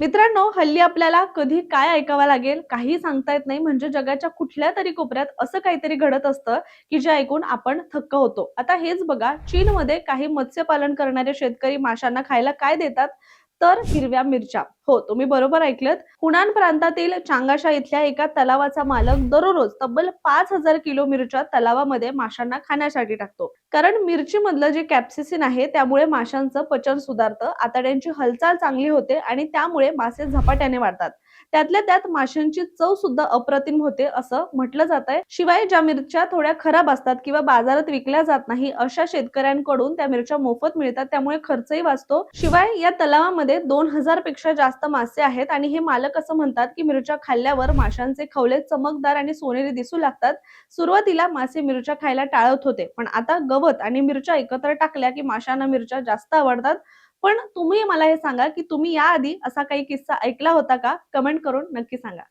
मित्रांनो हल्ली आपल्याला कधी काय ऐकावं लागेल काही सांगता येत नाही. म्हणजे जगाच्या कुठल्या तरी कोपऱ्यात असं काहीतरी घडत असतं की जे ऐकून आपण थक्क होतो. आता हेच बघा चीनमध्ये काही मत्स्यपालन करणारे शेतकरी माशांना खायला काय देतात? तर हिरव्या मिरच्या. हो तुम्ही बरोबर ऐकलत. हुनान प्रांतातील चांगाशा इथल्या एका तलावाचा मालक दररोज तब्बल पाच हजार किलो मिरच्या तलावामध्ये माशांना खाण्यासाठी टाकतो. कारण मिरची मधलं जे कॅप्सिसिन आहे त्यामुळे माशांचं पचन सुधारतं आतड्यांची हालचाल चांगली होते आणि त्यामुळे मासे झपाट्याने वाढतात. त्यातल्या त्यात माशांची चव सुद्धा अप्रतिम होते असं म्हटलं जात आहे शिवाय ज्या मिरच्या थोड्या खराब असतात किंवा बाजारात विकल्या जात नाही अशा शेतकऱ्यांकडून त्या मिरच्या मोफत मिळतात त्यामुळे खर्चही वाचतो. शिवाय या तलावामध्ये दोन हजारपेक्षा जास्त जास्त मासे आहेत आणि हे मालक असं म्हणतात की मिरच्या खाल्ल्यावर माशांचे खवले चमकदार आणि सोनेरी दिसू लागतात. सुरुवातीला मासे मिरच्या खायला टाळत होते पण आता गवत आणि मिरच्या एकत्र टाकल्या की माशांना मिरच्या जास्त आवडतात. पण तुम्ही मला हे सांगा की तुम्ही याआधी असा काही किस्सा ऐकला होता का? कमेंट करून नक्की सांगा.